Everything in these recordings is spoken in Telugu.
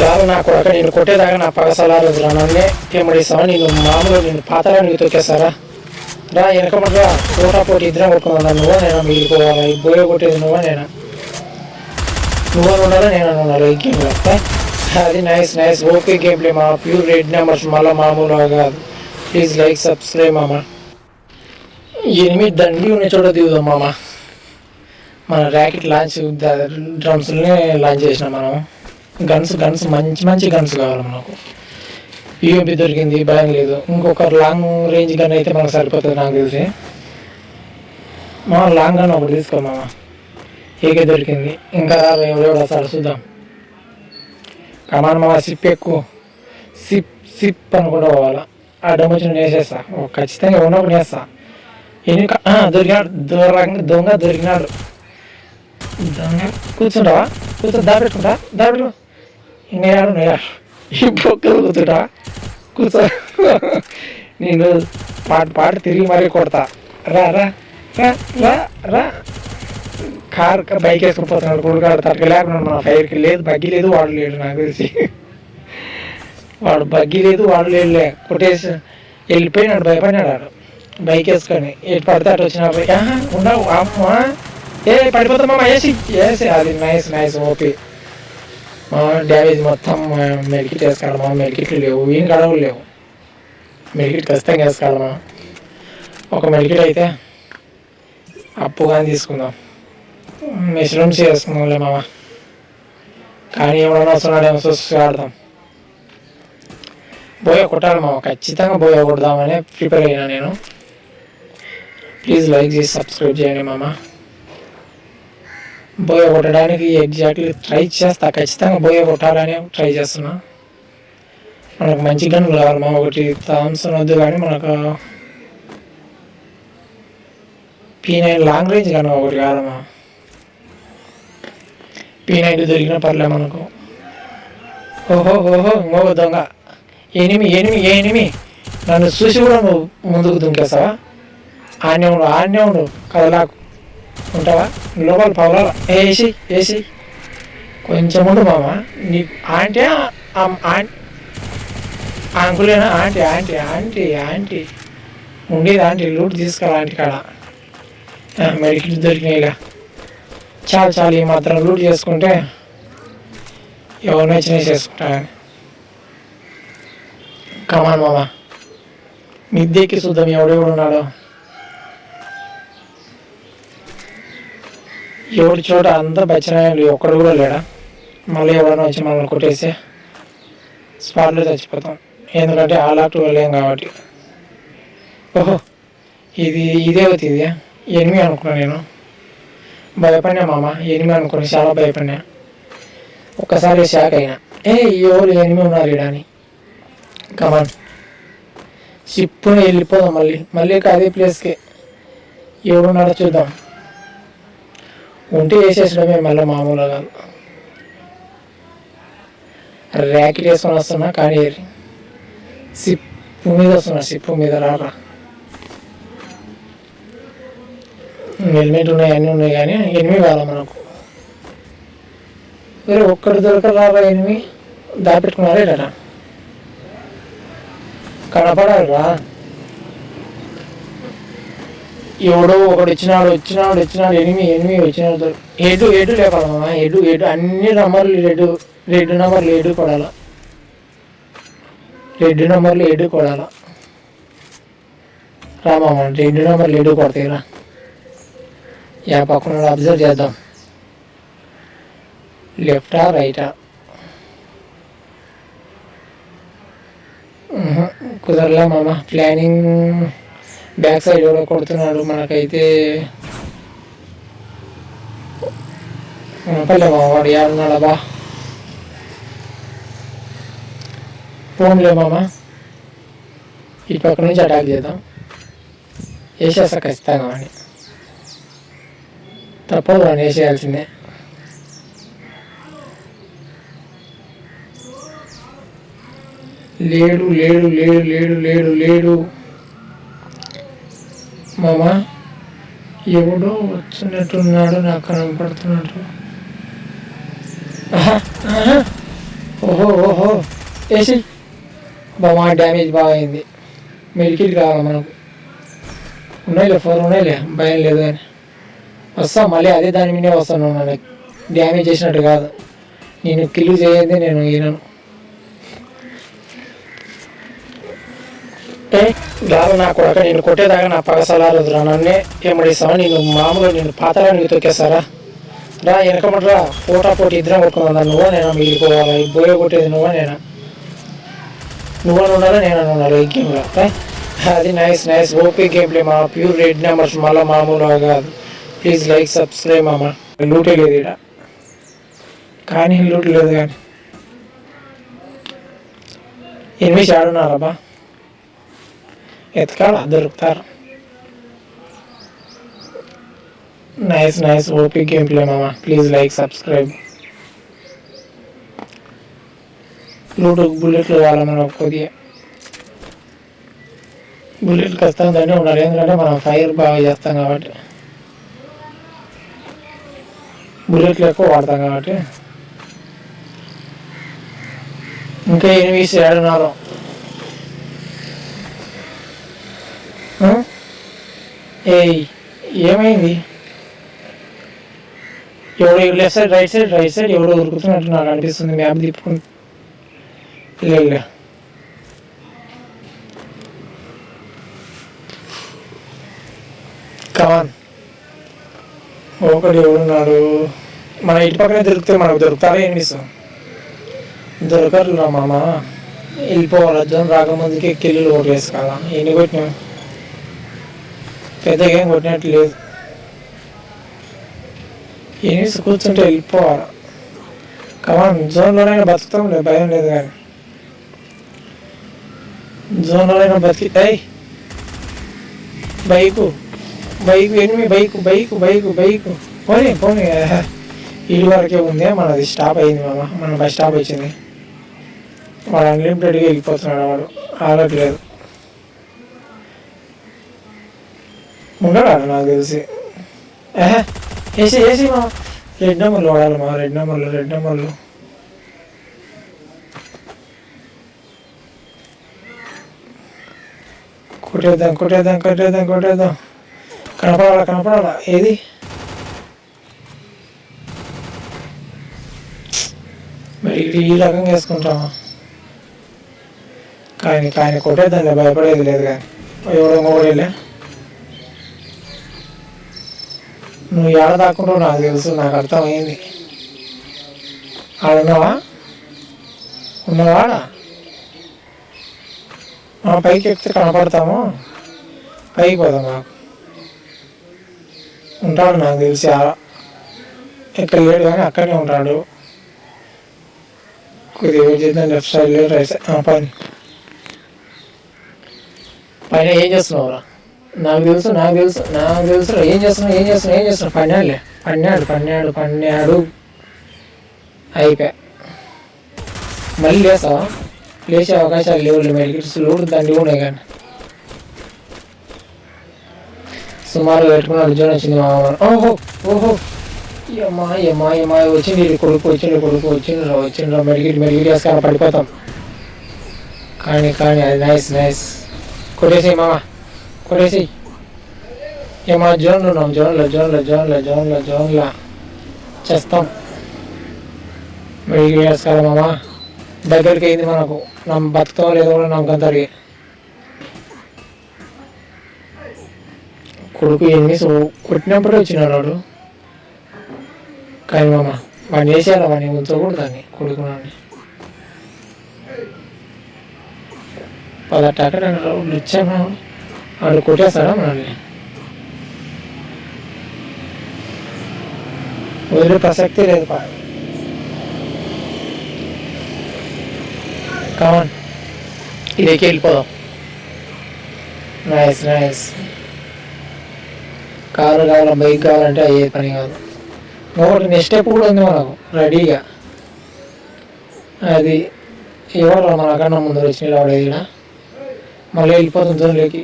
దాని నా కొడక నేను కొట్టేదాకా నా పగసలారు నన్నే తెమ్మడిస్తావా నేను మామూలు నేను పాతలా నీకు తొక్కేస్తారా రా వెనకమరా పోటా పోటీ ఇద్దరం కొట్టుకున్నా నువ్వు నేను మిగిలిపోవాలి బోయ కొట్టేది నువ్వు నేను? నువ్వు ఉండాలి నేను ఉండాలి ఈ గేమ్లో అది nice nice. Okay game play మా ప్యూర్ రెడ్ నెంబర్స్ మళ్ళీ మామూలుగా కాదు. ప్లీజ్ లైక్ సబ్స్క్రైబ్ మామ. ఎనిమిది దండి ఉన్న చోట దిగుదాం మామ. మన ర్యాకెట్ లాంచ్ డ్రమ్స్ని లాంచ్ చేసినాం మనం. గన్స్ గన్స్ మంచి మంచి గన్స్ కావాలి మనకు. యూఎంపీ దొరికింది భయం లేదు. ఇంకొక లాంగ్ రేంజ్ గన్ అయితే మనకు సరిపోతుంది నాకు తెలిసి. మా లాంగ్ గన్ ఒకటి తీసుకోమా? ఏకే దొరికింది. ఇంకా ఎవరెవడు వస్తాడు చూద్దాం. కమాన్ మామ సిప్ ఎక్కువ. సిప్ సిప్ అని కూడా పోవాలా. ఆ డొమ్మ నేను వేసేస్తా. ఓ, ఖచ్చితంగా ఉన్నప్పుడు వేస్తా. ఎన్ని దొరికినాడు. దూరంగా దొంగ దొరికినాడు. దొంగ కూర్చుంటావా? కూర్చో దాపెట్టుకుంటా దాపెట్టు ఇంకా ఏడు ఈ బొక్కలు కూర్చో నేను పాట పాట తిరిగి మరీ కొడతా రా రా రా రా రా కార్ బైక్ వేసుకుని పోతున్నాడు కొడుకాడు తరగ లేకుండా మన ఫైర్కి లేదు బగ్గి లేదు వాడు లేడు నాకు తెలిసి వాడు బగ్గి లేదు వాడు లేడులే కొట్టేసి వెళ్ళిపోయినాడు భయపడినాడు వాడు బైక్ వేసుకొని ఎటు పడితే అటు వచ్చిన ఆహా, ఉండవు ఏ పడిపోతామా వేసి వేసి అది నైస్ నైస్ ఓపీ డ్యామేజ్ మొత్తం మెడికిట్ వేసుకోవడమా మెడికిట్లు లేవు. ఏం గడవలు లేవు. మెడికిట్ ఖచ్చితంగా వేసుకోవడమా ఒక మెడికిట్ అయితే అప్పు కానీ తీసుకుందాం. మెషరూమ్స్ చేసుకుందాంలే మామ. కానీ ఎవడన్నా వస్తున్నాడేమో చూసి ఆడదాం. బోయ కొట్టాలి మామ. ఖచ్చితంగా బోయ కొడదామని ప్రిపేర్ అయినా నేను. ప్లీజ్ లైక్ చేసి సబ్స్క్రైబ్ చేయండి మామ. బోయ కొట్టడానికి ఎగ్జాక్ట్లీ ట్రై చేస్తా ఖచ్చితంగా బోయ కొట్టాలని ట్రై చేస్తున్నా. మనకు మంచి గన్ కావాలి మా ఒకటి థామ్సన్ వద్దు కానీ మనకు పీ నైన్ లాంగ్ రేంజ్ కానీ ఒకటి కాదమ్మా. పీ నైన్ దొరికిన పర్లే మనకు. ఓహో ఓహో ఇంకొక దొంగ. Enemy enemy enemy. నన్ను చూసి కూడా నువ్వు ముందుకు దుంకేస్తావా ఆనే ఉండు ఆనే ఉండు కదలాకు. ఉంటావా? లోపల పవరాల ఏసీ ఏసీ కొంచెం ఉండు మామ. నీ ఆంటీ అంకులేనా ఆంటీ. ఆంటీ ఆంటీ ఆంటీ ఉండేది ఆంటీ లూట్ తీసుకురా ఆంటీ కాడ. మెడికిట్ దొరికినాయిగా చాలు చాలు ఈ మాత్రం లూట్ చేసుకుంటే ఎవరు నచ్చిన చేసుకుంటారని కమాన్ మామ. మిద్దెకి చూద్దాం ఎవడెవడు ఉన్నాడో. ఎవరి చోట అందరు బచ్చినాయలు ఒక్కడు కూడా లేడా? మళ్ళీ ఎవరైనా వచ్చి మనల్ని కొట్టేసి స్పాట్లో చచ్చిపోతాం. ఎందుకంటే ఆ లాక్ట్ కాబట్టి. ఓహో ఇది ఇదే అవుతుంది ఇది ఎనిమి అనుకున్నాను నేను. భయపడినా మామ? ఎనిమి అనుకుని చాలా భయపడినా. ఒక్కసారి షాక్ అయినా. ఏ ఎవరు ఎనిమి ఉన్నారు ఈడ అని. కమాన్ షిప్ వెళ్ళిపోదాం మళ్ళీ. మళ్ళీ అదే ప్లేస్కి ఎవడున్నాడో చూద్దాం. ఉంటే వేసేసడమే మళ్ళీ మామూలుగా కాదు. ర్యాకెట్ వేసుకొని వస్తున్నా కానీ సిప్పు మీద వస్తున్నా సిప్పు మీద రారా హెల్మెట్ ఉన్నాయి అన్నీ ఉన్నాయి కానీ ఎనిమిది కావాలి మనకు? వేరే ఒక్కటి దొరకరారా ఎనిమిది? దాపెట్టుకున్నారే రా కనపడాలి రా ఎవడో ఒకడు ఇచ్చినాడు వచ్చినాడు వచ్చినాడు ఎనిమిది ఎనిమిది వచ్చినాడు ఏడు ఏడు లేపాలమ్మా ఏడు ఏడు. అన్ని నంబర్లు రెడ్డు రెడ్డు నెంబర్లు ఏడు కొడాల. రెడ్డు నెంబర్లు ఏడు కొడాల. రామమ్మ రెండు నెంబర్లు ఏడు కొడతాయి రా. యా పక్కన అబ్జర్వ్ చేద్దాం. లెఫ్టా రైటా కుదరలే మామ? ప్లానింగ్ బ్యాక్ సైడ్ ఎవరో కొడుతున్నాడు మనకైతే. పల్లె మామ వాడు ఏడున్నాడా బా. పోన్లే మామ. ఈ పక్క నుంచి అటాక్ చేద్దాం. వేసేస్తా ఖచ్చితంగా అని. తప్పదు అని వేసేయాల్సిందే లేడు లేడు లేడు లేడు లేడు లేడు. మామ ఎవడో వచ్చినట్టున్నాడు నాకు కనపడుతున్నాడు. ఆహా, ఆహా. ఓహో ఓహో. ఏసీ. బామా డ్యామేజ్ బాగైంది. మెడికిల్ కావాలి మనకు? ఉన్నాయిలే ఫోర్ ఉన్నాయిలే. భయం లేదు కానీ. వస్తా మళ్ళీ అదే దాని మీదే వస్తాను నాకు డ్యామేజ్ చేసినట్టు కాదు. నేను కిల్లు చేయదే నేను ఈయనను. ఏ గాలి నా కొడక నేను కొట్టేదాకా నా పగసలారదురా నన్నే ఏమడిస్తావా నేను మామూలుగా నేను పాతలా నీకు తొక్కేస్తారా రా. వెనకమట్రా పోటా పోటీ ఇద్దరం కొట్టుకుందా నువ్వా నేను? మిగిలిపోవాలా ఈ బోయ కొట్టేది నువ్వా నేను? నువ్వు ఉండాలా నేను ఉండాలి ఈ గేమ్లో. అది nice nice. OP game play మా ప్యూర్ రెడ్ నెంబర్స్. మళ్ళీ మామూలుగా కాదు. ప్లీజ్ లైక్ సబ్స్క్రైబ్ అమ్మా లూటే లేదు ఇక్కడ కానీ లూట్ లేదు కానీ. ఎనిమిది ఆడున్నారబ్బా ఎతకాల దొరుకుతారు nice nice OP game play మామా ప్లీజ్ లైక్ సబ్స్క్రైబ్ లూటు బుల్లెట్లు కావాలి మనం కొద్దిగా బుల్లెట్ ఖచ్చితంగానే ఉండాలి ఎందుకంటే మనం ఫైర్ బాగా చేస్తాం కాబట్టి. బుల్లెట్లు ఎక్కువ వాడతాం కాబట్టి. ఇంకా ఎనిమిది ఏడున్నారు ఏయ్ ఏమైంది? ఎవడు left side right side right side ఎవడో ఉరుకుతున్నట్టు నాకు అనిపిస్తుంది మ్యాప్ తిప్పుకుని లేదు కమాన్ ఒకటి ఎవడున్నాడు? మన ఇంటి పక్కనే దొరికితే మనకు దొరుకుతారా ఏం ఇస్తాం దొరకరురా మామ. వెళ్ళిపోవాలి రాకముందుకే కిల్లు ఓటు వేసుకోవాలా ఎన్ని కొట్టినాం? పెద్దగా ఏం కొట్టినట్టు లేదు. ఎన్ని కూర్చుంటే వెళ్ళిపోవాలి. కమాన్ జోన్లోనైనా బతుకుతాం లేదు భయం లేదు కానీ. జోన్లోనైనా బతికి అయ్యి బైకు బైకు ఎనిమిది బైకు బైకు బైకు బైకు. పోనీ పోనీ ఇల్లు వరకే ఉంది మనది స్టాప్ అయింది మామ. మన బస్ స్టాప్ వచ్చింది. వాడు అన్లిమిటెడ్గా వెళ్ళిపోతున్నాడు వాడు. ఆగట్లేదు. ఉన్నాడు నాకు తెలిసి. ఏహే ఏసీ మా రెడ్ నెంబర్లు వాడాలి మా రెడ్ నెంబర్లు రెడ్ నెంబర్లు. కొట్టేద్దాం కొట్టేద్దాం కొట్టేద్దాం కొట్టేద్దాం. కనపడాలా కనపడాలా? ఏది? మరి ఈ రకంగా వేసుకుంటామా? కానీ కానీ కొట్టేద్దాం భయపడేది లేదు కానీ. ఎవడో మూడేళ్ళే. నువ్వు ఏడ దాక్కుంటావు నాకు తెలుసు నాకు అర్థమైంది. ఆడున్నావా? ఉన్నవాడా మా పైకి ఎక్కితే కనపడతాము? పైకి పోదాం మాకు ఉంటాడు నాకు తెలిసి ఇక్కడ లేడు కానీ అక్కడనే ఉంటాడు. కొద్దిగా వెయిట్ చేద్దాం లెఫ్ట్ సైడ్ లేదు రైట్ సైడ్ పైన. పైన ఏం చేస్తున్నావురా? నాకు తెలుసు నాకు తెలుసు నాకు తెలుసు. ఏం చేస్తున్నావు ఏం చేస్తున్నావు ఏం చేస్తున్నావు? పన్నాడులే. పన్నాడు పన్నాడు పన్నాడు. అయిపోయా. మళ్ళీ లేసావా లేచే అవకాశాలు లేవు మెడికిట్స్ లోడు దండి ఉన్నాయి కానీ. సుమారు పెట్టుకున్నాడు ఉద్యోగం వచ్చింది మా మామ. ఓహో ఓహో. అమ్మా అమ్మా అమ్మా వచ్చింది కొడుకు వచ్చిండ్రు కొడుకు వచ్చిండ్రు వచ్చిండ్రు మెడికిట్ మెడికిట్ వేసుకొని పడిపోతాం. కానీ కానీ అది నైస్ నైస్ కొట్టేసి మామ. కొట్టేసి ఏమా జోన్లు ఉన్నాం జోన్లో జోన్లో జోన్లో జోన్లో జోన్లో చేస్తాం మెడికిట్ వేస్తారు మామ దగ్గరికి అయింది మనకు నమ్మ బతుకుతాం లేదో కూడా నమ్మకం అందరికి కొడుకు ఎన్ని కొట్టినప్పుడే వచ్చినాడు వాడు కానీ మామ వాడిని వేసేయాలి వాడిని ఉంచకూడదు దాన్ని కొడుకు నాన్ని పదహారు వాళ్ళు కొట్టేస్తారా మనల్ని? వదిలే ప్రసక్తే లేదు పా. కామన్ ఇదేకి వెళ్ళిపోదాం. నైస్ నైస్ కారు కావాలి బైక్ కావాలంటే అయ్యే పని కాదు. ఇంకొకటి నెక్స్ట్ స్టెప్ కూడా ఉంది మనకు రెడీగా. అది ఎవరు మనకన్నా ముందు వచ్చిన వాడేది మళ్ళీ వెళ్ళిపోతుంది జోన్లోకి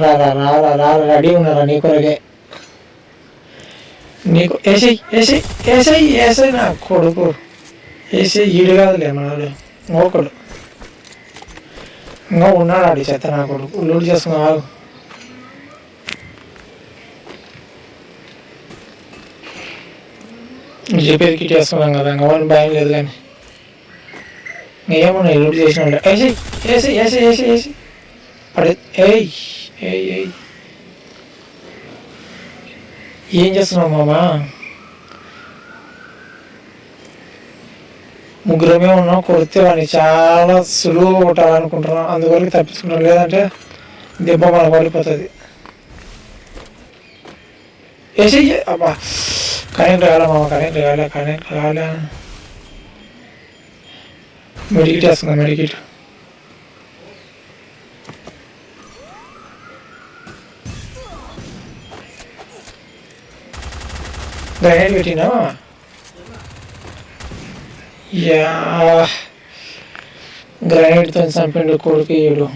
రా రా రా రెడీ ఉన్నారా నీ కొరకే నీకు ఏసై ఏసై ఏసై ఏసై నా కొడుకు ఏసై ఈడు కాదులే మనడు ఇంకొకడు ఇంకా ఉన్నాడు ఆడి చేత నా కొడుకు లూడ్ చేసుకున్నావు ఆగు చెప్పేది కిట్ వేసుకున్నాం కదా ఇంకా భయం లేదు కానీ ఏమన్నా లూడ్ చేసిన వాళ్ళు ఏసి ఏసి ఏసి ఏసి పడే ఏయ్ ఏయ్ ఏయ్ ఏం చేస్తున్నావు మామా ముగ్గురమే ఉన్నాం కొడితే వాడిని చాలా సులువుగా కొట్టాలనుకుంటున్నాం అందువరకు తప్పించుకున్నాం. లేదంటే దెబ్బ మన పడిపోతుంది వేసి అబ్బా కరెంట్ రాలే మామ? కరెంట్ రాలే కరెంట్ రాలే మెడికిట్ వేస్తుందా మెడికిట్. గ్రైండ్ పెట్టినా యా. గ్రైండ్తో చంపిండు కొడుకు ఏడు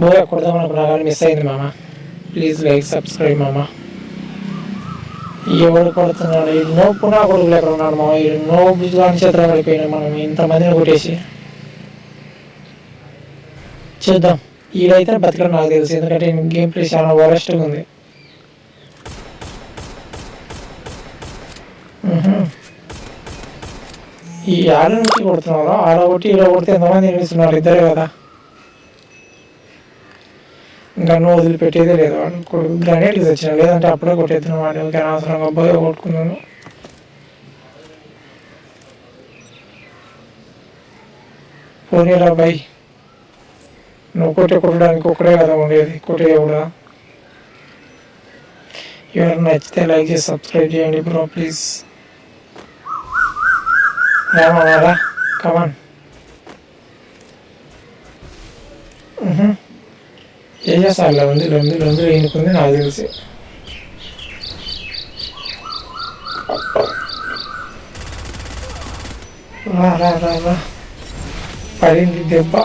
బోయ్ కొడదాం అనుకున్నా కానీ మిస్ అయింది మామ. ప్లీజ్ లైక్ సబ్స్క్రైబ్ మామ. ఎవడు కొడుతున్నాడు ఈ పునా కొడుకులు ఎక్కడ ఉన్నాడు మా ఈ నోపు కానీ చేతులు పడిపోయినా మనం ఇంతమందిని కొట్టేసి. చూద్దాం. ఈడైతే బతకడం నాకు తెలుసు. ఎందుకంటే గేమ్ ప్లే చాలా వరస్ట్గా ఉంది. ఈ ఆడ నుంచి కొడుతున్నారు ఆడ కొట్టి ఇలా కొడితే ఎంతమంది నిర్మిస్తున్నారు ఇద్దరే కదా. గన్ను వదిలిపెట్టేదే లేదు. వాడు కొడుకు గ్రానైట్ తెచ్చిన లేదంటే అప్పుడే కొట్టేద్దాం వాడిని. ఇంకా అనవసరంగా పోయి కొట్టుకున్నాను. పోనీరా బాయ్ నువ్వు కొట్టే కొట్టడానికి ఒకటే కదా ఉండేది. కొట్టే కూడా ఎవరు నచ్చితే లైక్ చేసి సబ్స్క్రైబ్ చేయండి bro please. Rama come on. Mm-hmm. చేస్తారు ఉంది లొంగి లొంది ఎన్నుకుంది నాకు తెలిసి. రా రా రా రా. పడింది దెబ్బ.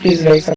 Please like